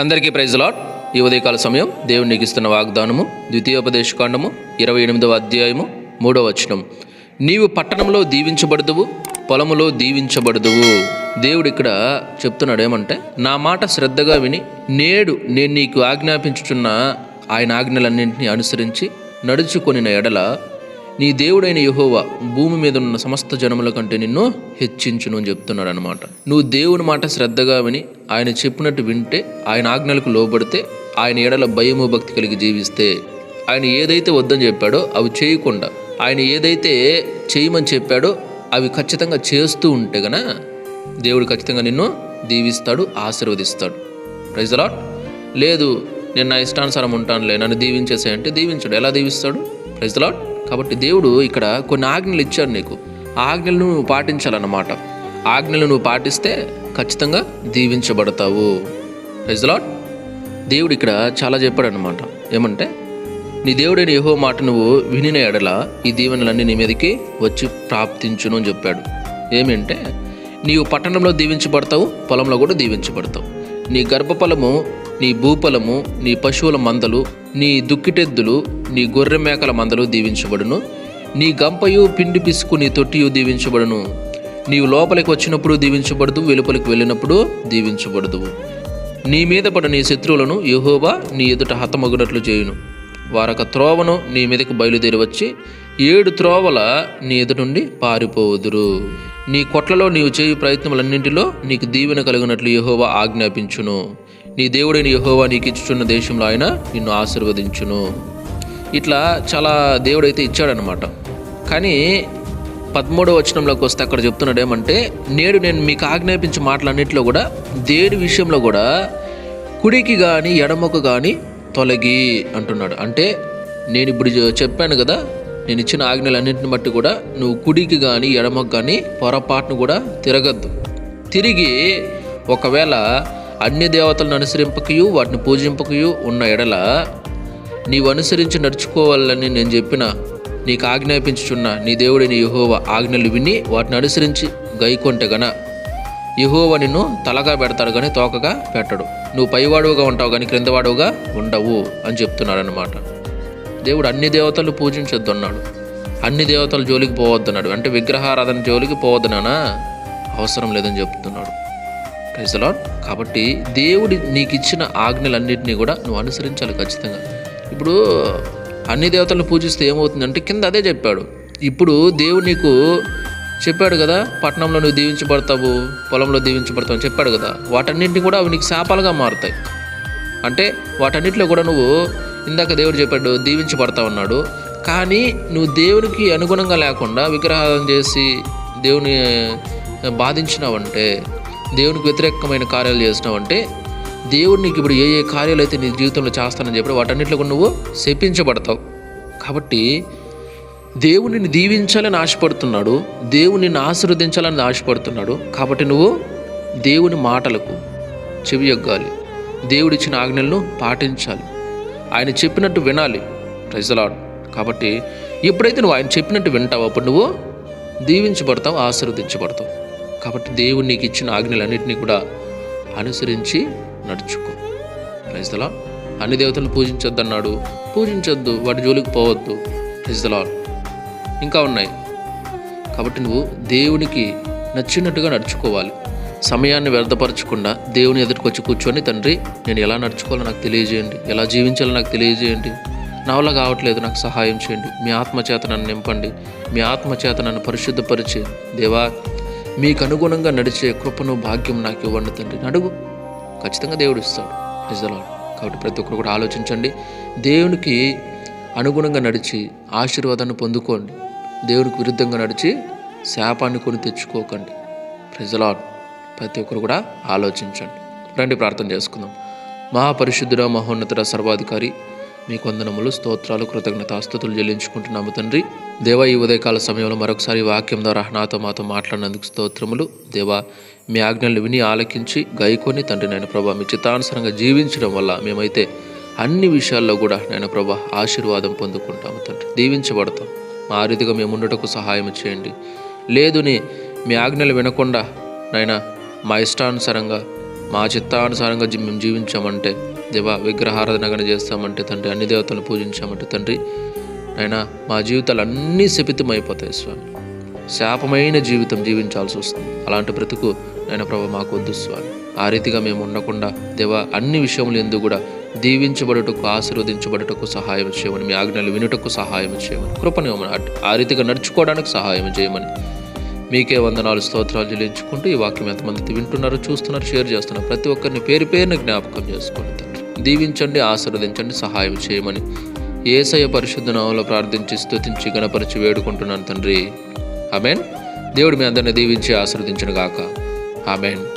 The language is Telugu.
అందరికీ ప్రైజ్ లాట్ ఈ ఉదయకాల సమయం దేవుడు ఇస్తున్న వాగ్దానము ద్వితీయోపదేశకాండము ఇరవై ఎనిమిదవ అధ్యాయము మూడవ వచనం. నీవు పట్టణంలో దీవించబడదువు పొలములో దీవించబడదువు. దేవుడు ఇక్కడ చెప్తున్నాడు ఏమంటే నా మాట శ్రద్ధగా విని నేడు నేను నీకు ఆజ్ఞాపించుచున్న ఆయన ఆజ్ఞలన్నింటినీ అనుసరించి నడుచుకొనిన ఎడల నీ దేవుడైన యహోవా భూమి మీద ఉన్న సమస్త జనముల కంటే నిన్ను హెచ్చించును అని చెప్తున్నాడు అనమాట నువ్వు దేవుని మాట శ్రద్ధగా విని ఆయన చెప్పినట్టు వింటే ఆయన ఆజ్ఞలకు లోబడితే ఆయన ఎడల భయము భక్తి కలిగి జీవిస్తే ఆయన ఏదైతే వద్దని చెప్పాడో అవి చేయకుండా ఆయన ఏదైతే చేయమని చెప్పాడో అవి ఖచ్చితంగా చేస్తూ ఉంటే గన దేవుడు ఖచ్చితంగా నిన్ను దీవిస్తాడు ఆశీర్వదిస్తాడు. ప్రైజ్ అలాట్ లేదు నేను నా ఇష్టానుసారం ఉంటానులే నన్ను దీవించేసే అంటే దీవించాడు. ఎలా దీవిస్తాడు? ప్రైజ్ అలాట్ కాబట్టి దేవుడు ఇక్కడ కొన్ని ఆజ్ఞలు ఇచ్చాడు నీకు. ఆజ్ఞలను నువ్వు పాటించాలన్నమాట. ఆజ్ఞలు నువ్వు పాటిస్తే ఖచ్చితంగా దీవించబడతావు. ప్రైజ్ లాట్ దేవుడు ఇక్కడ చాలా చెప్పాడు అనమాట ఏమంటే నీ దేవుడైన యహో మాట నువ్వు వినిన ఎడల ఈ దీవెనలన్నీ నీ మీదకి వచ్చి ప్రాప్తించును అని చెప్పాడు. ఏమంటే నీవు పట్టణంలో దీవించబడతావు పొలంలో కూడా దీవించబడతావు. నీ గర్భఫలము నీ భూపలము నీ పశువుల మందలు నీ దుక్కిటెద్దులు నీ గొర్రె మేకల మందలు దీవించబడును. నీ గంపయు పిండి పిసుకు నీ తొట్టియు దీవించబడును. నీవు లోపలికి వచ్చినప్పుడు దీవించబడదు వెలుపలికి వెళ్ళినప్పుడు దీవించబడదు నీ మీద పడ నీ శత్రువులను యహోబా నీ ఎదుట హతమగునట్లు చేయును. వారొక త్రోవను నీ మీదకి బయలుదేరి వచ్చి ఏడు త్రోవల నీ ఎదుట నుండి పారిపోవుదురు. నీ కొట్లలో నీవు చేయు ప్రయత్నములన్నింటిలో నీకు దీవెన కలిగినట్లు యహోవా ఆజ్ఞాపించును. నీ దేవుడైన యహోవా నీకు ఇచ్చుచున్న దేశంలో ఆయన నిన్ను ఆశీర్వదించును. ఇట్లా చాలా దేవుడైతే ఇచ్చాడనమాట కానీ పదమూడవ వచనంలోకి వస్తే అక్కడ చెప్తున్నాడు ఏమంటే నేడు నేను మీకు ఆజ్ఞాపించే మాటలన్నింటిలో కూడా దేని విషయంలో కూడా కుడికి కానీ ఎడమకు కానీ తొలగి అంటున్నాడు. అంటే నేను ఇప్పుడు చెప్పాను కదా నేను ఇచ్చిన ఆజ్ఞలన్నింటిని బట్టి కూడా నువ్వు కుడికి కానీ ఎడమకు కానీ పొరపాటును కూడా తిరగద్దు. తిరిగి ఒకవేళ అన్ని దేవతలను అనుసరింపకయు వాటిని పూజింపకయు ఉన్న ఎడల నీవు అనుసరించి నడుచుకోవాలని నేను చెప్పిన నీకు ఆజ్ఞాపించుచున్న నీ దేవుడిని యహోవ ఆజ్ఞలు విని వాటిని అనుసరించి గైకొంటే గన యహోవ నిన్ను తలగా పెడతాడు కానీ తోకగా పెట్టడు. నువ్వు పైవాడుగా ఉంటావు కానీ క్రిందవాడుగా ఉండవు అని చెప్తున్నాడు అనమాట దేవుడు అన్ని దేవతలు పూజించొద్దు అన్నాడు అన్ని దేవతలు జోలికి పోవద్దన్నాడు. అంటే విగ్రహారాధన జోలికి పోవద్దనా అవసరం లేదని చెప్తున్నాడు. ప్రైజ్ కాబట్టి దేవుడి నీకు ఇచ్చిన ఆజ్ఞలన్నింటినీ కూడా నువ్వు అనుసరించాలి ఖచ్చితంగా. ఇప్పుడు అన్ని దేవతలను పూజిస్తే ఏమవుతుందంటే కింద అదే చెప్పాడు. ఇప్పుడు దేవుడు నీకు చెప్పాడు కదా పట్టణంలో నువ్వు దీవించబడతావు పొలంలో దీవించబడతావు అని చెప్పాడు కదా. వాటన్నింటినీ కూడా అవి నీకు శాపాలుగా మారుతాయి. అంటే వాటన్నిటిలో కూడా నువ్వు ఇందాక దేవుడు చెప్పాడు దీవించబడతావు అన్నాడు కానీ నువ్వు దేవునికి అనుగుణంగా లేకుండా విగ్రహాలను చేసి దేవుని బాధించినావంటే దేవునికి వ్యతిరేకమైన కార్యాలు చేసినావంటే దేవుడు నీకు ఇప్పుడు ఏ ఏ కార్యాలు అయితే నీ జీవితంలో చేస్తానని చెప్పి వాటన్నిటిలో నువ్వు శపించబడతావు. కాబట్టి దేవుడు నిన్ను దీవించాలని ఆశపడుతున్నాడు దేవుడు నిన్ను ఆశీర్వదించాలని ఆశపడుతున్నాడు. కాబట్టి నువ్వు దేవుని మాటలకు చెవి యొగ్గాలి దేవుడిచ్చిన ఆజ్ఞలను పాటించాలి. ఆయన చెప్పినట్టు వినాలి. ప్రజలాడు కాబట్టి ఎప్పుడైతే నువ్వు ఆయన చెప్పినట్టు వింటావు అప్పుడు నువ్వు దీవించబడతావు ఆశీర్వదించబడతావు. కాబట్టి దేవుడు నీకు ఇచ్చిన ఆజ్ఞలన్నింటినీ కూడా అనుసరించి నడుచుకో. నిజలా అన్ని దేవతలను పూజించొద్దు అన్నాడు పూజించొద్దు వాటి జోలికి పోవద్దు. నిజలా ఇంకా ఉన్నాయి. కాబట్టి నువ్వు దేవునికి నచ్చినట్టుగా నడుచుకోవాలి. సమయాన్ని వ్యర్థపరచకుండా దేవుని ఎదుటికి వచ్చి కూర్చొని తండ్రి నేను ఎలా నడుచుకోవాలో నాకు తెలియజేయండి. ఎలా జీవించాలో నాకు తెలియజేయండి. నా వల్ల కావట్లేదు నాకు సహాయం చేయండి. మీ ఆత్మచేత నన్ను నింపండి. మీ ఆత్మచేత నన్ను పరిశుద్ధపరిచి దేవా మీకు అనుగుణంగా నడిచే కృపను భాగ్యం నాకు ఇవ్వండి తండ్రి. అడుగు ఖచ్చితంగా దేవుడు ఇస్తాడు. నిజాలు కాబట్టి ప్రతి ఒక్కరు కూడా ఆలోచించండి. దేవునికి అనుగుణంగా నడిచి ఆశీర్వాదాన్ని పొందుకోండి. దేవునికి విరుద్ధంగా నడిచి శాపాన్ని కొని తెచ్చుకోకండి. ప్రజలాడ్ ప్రతి ఒక్కరు కూడా ఆలోచించండి. రండి ప్రార్థన చేసుకుందాం. మహాపరిశుద్ధుడ మహోన్నతుడ సర్వాధికారి మీ కొందనములు స్తోత్రాలు కృతజ్ఞతాస్తుతులు చెల్లించుకుంటున్నాము తండ్రి. దేవ ఈ ఉదయకాల సమయంలో మరొకసారి వాక్యం ద్వారా నాతో మాతో మాట్లాడినందుకు స్తోత్రములు. దేవా మీ ఆజ్ఞలు విని ఆలకించి గైకొని తండ్రి నేను ప్రభా మీ చిత్తానుసరంగా జీవించడం వల్ల మేమైతే అన్ని విషయాల్లో కూడా నేను ప్రభా ఆశీర్వాదం పొందుకుంటాము తండ్రి. దీవించబడతాం. మా రీతిగా మేము ఉండటకు సహాయం చేయండి. లేదుని మీ ఆజ్ఞలు వినకుండా నాయన మా ఇష్టానుసారంగా మా చిత్తానుసారంగా మేము జీవించామంటే దేవా విగ్రహారాధన కానీ చేస్తామంటే తండ్రి అన్ని దేవతలను పూజించామంటే తండ్రి. అయినా మా జీవితాలు అన్నీ శపితమైపోతాయి స్వామి. శాపమైన జీవితం జీవించాల్సి వస్తుంది. అలాంటి బ్రతుకు నేను ప్రభు మాకు వద్దు స్వామి. ఆ రీతిగా మేము ఉండకుండా దేవా అన్ని విషయములు ఎందుకు కూడా దీవించబడుటకు ఆశీర్వదించబడుటకు సహాయం చేయమని మీ ఆజ్ఞలు వినుటకు సహాయం చేయమని కృపని ఆ రీతిగా నడుచుకోవడానికి సహాయం చేయమని మీకే వందనాలు స్తోత్రాలు చెల్లించుకుంటూ ఈ వాక్యం ఎంతమంది వింటున్నారో చూస్తున్నారు షేర్ చేస్తున్నారు ప్రతి ఒక్కరిని పేరు పేరున జ్ఞాపకం చేసుకోండి దీవించండి ఆశీర్వదించండి సహాయం చేయమని ఏసయ పరిశుద్ధ నామంలో ప్రార్థించి స్తుతించి గణపరిచి వేడుకుంటున్నాను తండ్రి. ఆమెన్. దేవుడు మీ అందరిని దీవించి ఆశీర్వదించను గాక ఆమెన్.